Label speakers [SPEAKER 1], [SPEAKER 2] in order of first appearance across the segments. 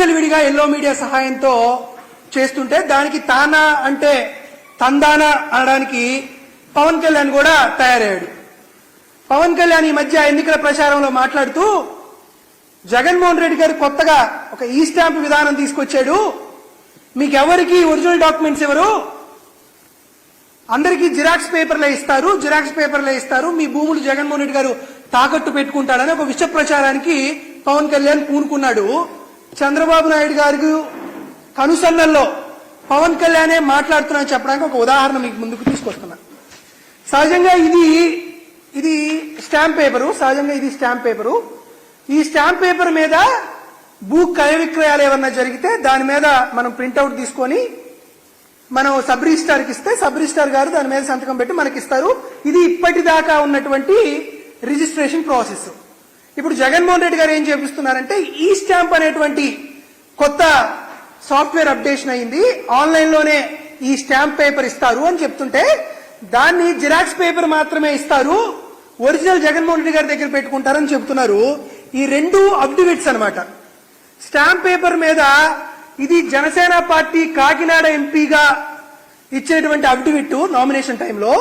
[SPEAKER 1] విచ్చలవిడిగా yellow media సహాయంతో చేస్తుంటే దానికి తానా అంటే తందానా అనడానికి పవన్ కళ్యాణ్ కూడా తయారయ్యాడు. పవన్ కళ్యాణ్ ఈ మధ్య ఎన్నికల ప్రచారంలో మాట్లాడుతూ జగన్మోహన్ రెడ్డి గారు కొత్తగా ఒక ఈ స్టాంప్ విధానం తీసుకొచ్చాడు. మీకు ఎవరికి ఒరిజినల్ డాక్యుమెంట్స్ ఎవరు అందరికీ జిరాక్స్ పేపర్లే ఇస్తారు జిరాక్స్ పేపర్లే ఇస్తారు. మీ భూములు జగన్మోహన్ రెడ్డి గారు తాకట్టు పెట్టుకుంటాడని ఒక విష ప్రచారానికి పవన్ కళ్యాణ్ పూనుకున్నాడు. చంద్రబాబు నాయుడు గారికి కనుసన్నల్లో పవన్ కళ్యాణే మాట్లాడుతున్నా చెప్పడానికి ఒక ఉదాహరణ మీకు ముందుకు తీసుకొస్తున్నా. సహజంగా ఇది ఇది స్టాంప్ పేపరు సహజంగా ఇది స్టాంప్ పేపరు. ఈ స్టాంప్ పేపర్ మీద భూ క్రయ విక్రయాలు ఏమన్నా జరిగితే దాని మీద మనం ప్రింట్అవుట్ తీసుకొని మనం సబ్ రిజిస్టార్కి ఇస్తే సబ్ రిజిస్టార్ గారు దాని మీద సంతకం పెట్టి మనకి ఇస్తారు ఇది ఇప్పటిదాకా ఉన్నటువంటి రిజిస్ట్రేషన్ ప్రాసెస్. ఇప్పుడు జగన్మోహన్ రెడ్డి గారు ఏం చేపిస్తున్నారంటే ఈ స్టాంప్ అనేటువంటి కొత్త సాఫ్ట్వేర్ అప్డేషన్ అయింది. ఆన్లైన్లోనే ఈ స్టాంప్ పేపర్ ఇస్తారు అని చెప్తుంటే దాన్ని జిరాక్స్ పేపర్ మాత్రమే ఇస్తారు. ఒరిజినల్ జగన్మోహన్ రెడ్డి గారి దగ్గర పెట్టుకుంటారని చెప్తున్నారు. ఈ రెండు అప్డివిట్స్ అన్నమాట. స్టాంప్ పేపర్ మీద ఇది జనసేన పార్టీ కాకినాడ ఎంపీగా ఇచ్చేటువంటి అఫిడవిట్ నామినేషన్ టైంలో.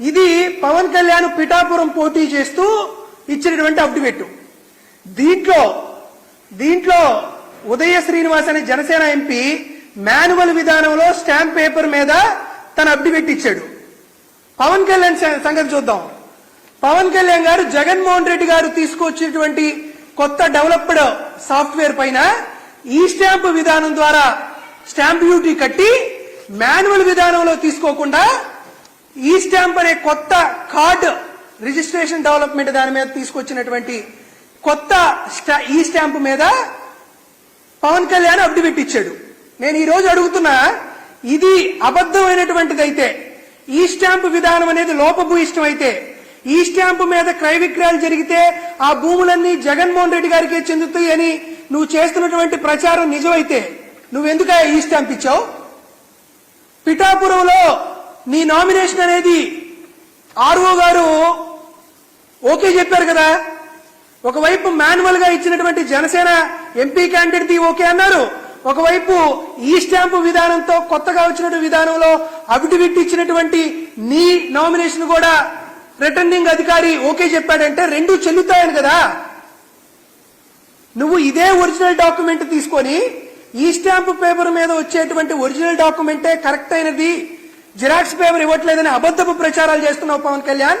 [SPEAKER 1] ఇది పవన్ కళ్యాణ్ పిఠాపురం పోటీ చేస్తూ ఇచ్చినటువంటి అఫిడవిట్ దీంట్లో దీంట్లో ఉదయ శ్రీనివాస్ అనే జనసేన ఎంపీ మాన్యువల్ విధానంలో స్టాంప్ పేపర్ మీద తన అఫిడవిట్ ఇచ్చాడు. పవన్ కళ్యాణ్ సంగతి చూద్దాం. పవన్ కళ్యాణ్ గారు జగన్మోహన్ రెడ్డి గారు తీసుకొచ్చినటువంటి కొత్త డెవలప్డ్ సాఫ్ట్వేర్ పైన ఈ స్టాంప్ విధానం ద్వారా స్టాంప్ డ్యూటీ కట్టి మాన్యువల్ విధానంలో తీసుకోకుండా ఈ స్టాంప్ అనే కొత్త కార్డ్ రిజిస్ట్రేషన్ డెవలప్మెంట్ దాని మీద తీసుకొచ్చినటువంటి కొత్త స్టా- ఈ స్టాంప్ మీద పవన్ కళ్యాణ్ అడ్డు పెట్టించాడు నేను ఈ రోజు అడుగుతున్నా ఇది అబద్ధమైనటువంటిదైతే ఈ స్టాంప్ విధానం అనేది లోపభూయిష్టం అయితే ఈ స్టాంప్ మీద క్రయ విక్రయాలు జరిగితే ఆ భూములన్నీ జగన్మోహన్ రెడ్డి గారికే చెందుతాయి అని నువ్వు చేస్తున్నటువంటి ప్రచారం నిజమైతే నువ్వెందుక ఈ స్టాంప్ ఇచ్చావు? పిఠాపురంలో నీ నామినేషన్ అనేది ఆర్ఓ గారు ఓకే చెప్పారు కదా. ఒకవైపు మాన్యువల్గా ఇచ్చినటువంటి జనసేన ఎంపీ క్యాండిడేట్ ది ఓకే అన్నారు. ఒకవైపు ఈ స్టాంపు విధానంతో కొత్తగా వచ్చినటువంటి విధానంలో అఫిడవిట్ ఇచ్చినటువంటి నీ నామినేషన్ కూడా రిటర్నింగ్ అధికారి ఓకే చెప్పాడంటే రెండు చెల్లుతాయని కదా. నువ్వు ఇదే ఒరిజినల్ డాక్యుమెంట్ తీసుకొని ఈ స్టాంప్ పేపర్ మీద వచ్చేటువంటి ఒరిజినల్ డాక్యుమెంటే కరెక్ట్ అయినది. జిరాక్స్ పేపర్ ఇవ్వట్లేదని అబద్ధపు ప్రచారాలు చేస్తున్నావు పవన్ కళ్యాణ్.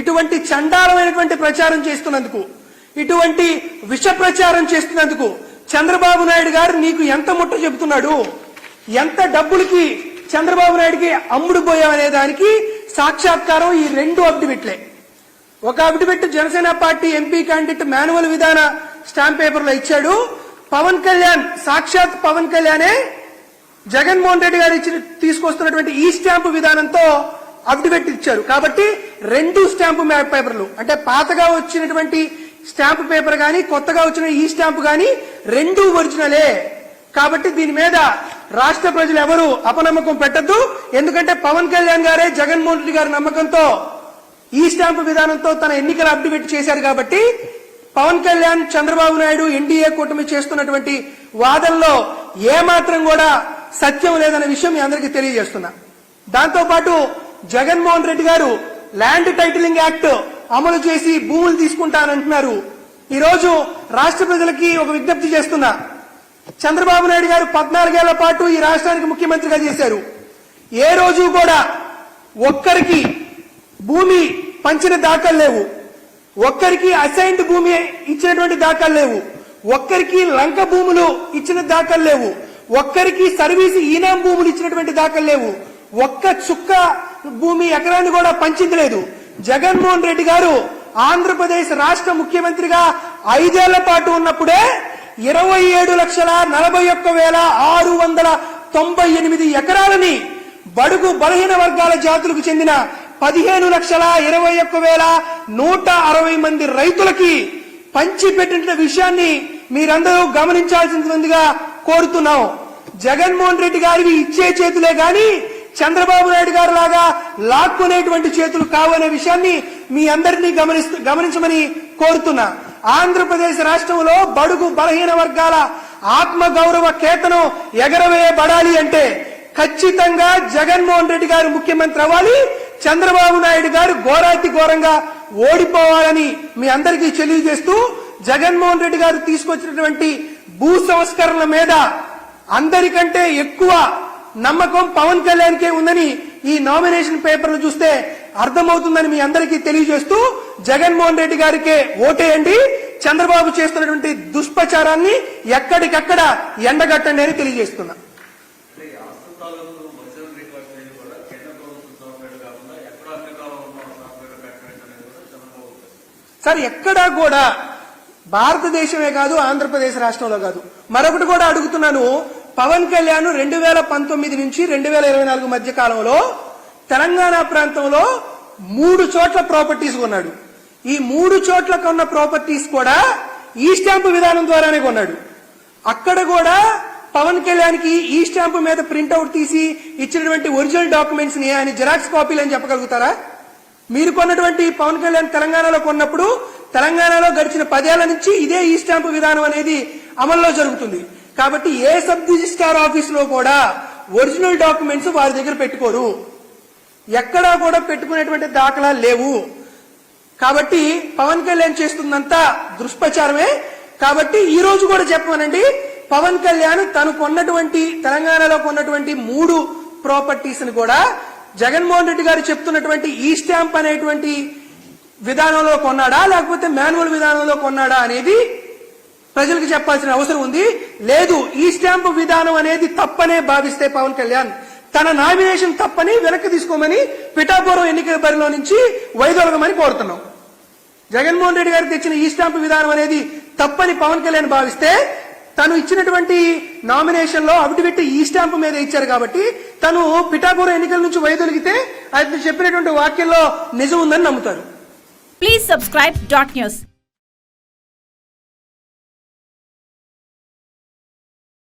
[SPEAKER 1] ఇటువంటి చండాలమైనటువంటి ప్రచారం చేస్తున్నందుకు ఇటువంటి విష ప్రచారం చేస్తున్నందుకు చంద్రబాబు నాయుడు గారు నీకు ఎంత ముట్ట చెబుతున్నాడు? ఎంత డబ్బులకి చంద్రబాబు నాయుడికి అమ్ముడు పోయావనే దానికి సాక్షాత్కారం ఈ రెండు అబ్డివిట్లే. ఒక affidavit Janasena party MP candidate manual విధాన స్టాంప్ పేపర్లో ఇచ్చాడు. పవన్ కళ్యాణ్ సాక్షాత్ పవన్ కళ్యాణే జగన్మోహన్ రెడ్డి గారు ఇచ్చి తీసుకొస్తున్నటువంటి ఈ స్టాంపు విధానంతో అఫిడవిట్ ఇచ్చారు. కాబట్టి రెండు స్టాంపు మ్యాప్ పేపర్లు. అంటే పాతగా వచ్చినటువంటి స్టాంప్ పేపర్ కానీ కొత్తగా వచ్చిన ఈ స్టాంపు కానీ రెండు ఒరిజినలే. కాబట్టి దీని మీద రాష్ట్ర ప్రజలు ఎవరు అపనమ్మకం పెట్టద్దు. ఎందుకంటే పవన్ కళ్యాణ్ గారే జగన్మోహన్ రెడ్డి గారి నమ్మకంతో ఈ స్టాంపు విధానంతో తన ఎన్నికలు అప్డేట్ చేశారు కాబట్టి పవన్ కళ్యాణ్ చంద్రబాబు నాయుడు ఎన్డీఏ కూటమి చేస్తున్నటువంటి వాదనలో ఏమాత్రం కూడా సత్యం లేదనే విషయం మీ అందరికీ తెలియజేస్తున్నా. దాంతోపాటు జగన్మోహన్ రెడ్డి గారు ల్యాండ్ టైటిలింగ్ యాక్ట్ అమలు చేసి భూములు తీసుకుంటానంటున్నారు. ఈరోజు రాష్ట్ర ప్రజలకి ఒక విజ్ఞప్తి చేస్తున్నా. చంద్రబాబు నాయుడు గారు పద్నాలుగేళ్ళ పాటు ఈ రాష్ట్రానికి ముఖ్యమంత్రిగా చేశారు. ఏ రోజు కూడా ఒక్కరికి భూమి పంచిన దాఖలు లేవు. ఒక్కరికి అసైన్డ్ భూమి ఇచ్చినటువంటి దాఖలు లేవు. ఒక్కరికి లంక భూములు ఇచ్చిన దాఖలు లేవు. ఒక్కరికి సర్వీస్ ఈనాం భూములు ఇచ్చినటువంటి దాఖలు లేవు. ఒక్క చుక్క భూమి ఎకరాన్ని కూడా పంచింది లేదు జగన్మోహన్ రెడ్డి గారు ఆంధ్రప్రదేశ్ రాష్ట్ర ముఖ్యమంత్రిగా ఐదేళ్ళ పాటు ఉన్నప్పుడే ఇరవై ఏడు లక్షల నలభై ఒక్క వేల ఆరు వందల తొంభై ఎనిమిది ఎకరాలని బడుగు బలహీన వర్గాల జాతులకు చెందిన పదిహేను లక్షల ఇరవై ఒక్క వేల నూట అరవై మంది రైతులకి పంచి పెట్టిన విషయాన్ని మీరందరూ గమనించాల్సిందిగా కోరుతున్నాం. జగన్మోహన్ రెడ్డి గారివి ఇచ్చే చేతులే కానీ చంద్రబాబు నాయుడు గారు లాగా లాక్కునేటువంటి చేతులు కావనే విషయాన్ని మీ అందరినీ గమనిస్తూ గమనించమని కోరుతున్నా. ఆంధ్రప్రదేశ్ రాష్ట్రంలో బడుగు బలహీన వర్గాల ఆత్మ గౌరవ కేతనం ఎగరవేయబడాలి అంటే ఖచ్చితంగా జగన్మోహన్ రెడ్డి గారు ముఖ్యమంత్రి అవ్వాలి చంద్రబాబు నాయుడు గారు ఘోరాతి ఘోరంగా ఓడిపోవాలని మీ అందరికీ తెలియజేస్తూ జగన్మోహన్ రెడ్డి గారు తీసుకొచ్చినటువంటి భూ సంస్కరణల మీద అందరికంటే ఎక్కువ నమ్మకం పవన్ కళ్యాణ్ కే ఉందని ఈ నామినేషన్ పేపర్లు చూస్తే అర్థమవుతుందని మీ అందరికీ తెలియజేస్తూ జగన్మోహన్ రెడ్డి గారికే ఓటేయండి. చంద్రబాబు చేస్తున్నటువంటి దుష్ప్రచారాన్ని ఎక్కడికక్కడ ఎండగట్టండి అని తెలియజేస్తున్నా. సార్ ఎక్కడా కూడా భారతదేశమే కాదు ఆంధ్రప్రదేశ్ రాష్ట్రంలో కాదు. మరొకటి కూడా అడుగుతున్నాను. పవన్ కళ్యాణ్ రెండు వేల పంతొమ్మిది నుంచి రెండు వేల ఇరవై నాలుగు మధ్య కాలంలో తెలంగాణ ప్రాంతంలో మూడు చోట్ల ప్రాపర్టీస్ కొన్నాడు. ఈ మూడు చోట్ల కొన్న ప్రాపర్టీస్ కూడా ఈ స్టాంపు విధానం ద్వారానే కొన్నాడు. అక్కడ కూడా పవన్ కళ్యాణ్కి ఈ స్టాంపు మీద ప్రింట్అవుట్ తీసి ఇచ్చినటువంటి ఒరిజినల్ డాక్యుమెంట్స్ని ఆయన జిరాక్స్ కాపీలు అని చెప్పగలుగుతారా? మీరు కొన్నటువంటి పవన్ కళ్యాణ్ తెలంగాణలో కొన్నప్పుడు తెలంగాణలో గడిచిన పదేళ్ళ నుంచి ఇదే ఈ స్టాంపు విధానం అనేది అమల్లో జరుగుతుంది. కాబట్టి ఏ సబ్ రిజిస్ట్రార్ ఆఫీస్లో కూడా ఒరిజినల్ డాక్యుమెంట్స్ వారి దగ్గర పెట్టుకోరు. ఎక్కడా కూడా పెట్టుకునేటువంటి దాఖలా లేవు. కాబట్టి పవన్ కళ్యాణ్ చేస్తుందంతా దుష్ప్రచారమే. కాబట్టి ఈ రోజు కూడా చెప్పమనండి పవన్ కళ్యాణ్ తను కొన్నటువంటి తెలంగాణలో కొన్నటువంటి మూడు ప్రాపర్టీస్ని కూడా జగన్మోహన్ రెడ్డి గారు చెప్తున్నటువంటి ఈ స్టాంప్ అనేటువంటి విధానంలో కొన్నాడా లేకపోతే మాన్యువల్ విధానంలో కొన్నాడా అనేది ప్రజలకు చెప్పాల్సిన అవసరం ఉంది. లేదు ఈ స్టాంపు విధానం అనేది తప్పనే భావిస్తే పవన్ కళ్యాణ్. తన నామినేషన్ తప్పని వెనక్కి తీసుకోమని పిఠాపురం ఎన్నికల బరిలో నుంచి వైదొలగమని కోరుతున్నాం. జగన్మోహన్ రెడ్డి గారు తెచ్చిన ఈ స్టాంపు విధానం అనేది తప్పని పవన్ కళ్యాణ్ భావిస్తే తను ఇచ్చినటువంటి నామినేషన్లో అవిటిపెట్టి ఈ స్టాంపు మీద ఇచ్చారు కాబట్టి తను పిఠాపురం ఎన్నికల నుంచి వైదొలిగితే అతను చెప్పినటువంటి వాక్యంలో నిజం ఉందని నమ్ముతారు.
[SPEAKER 2] Please subscribe dot news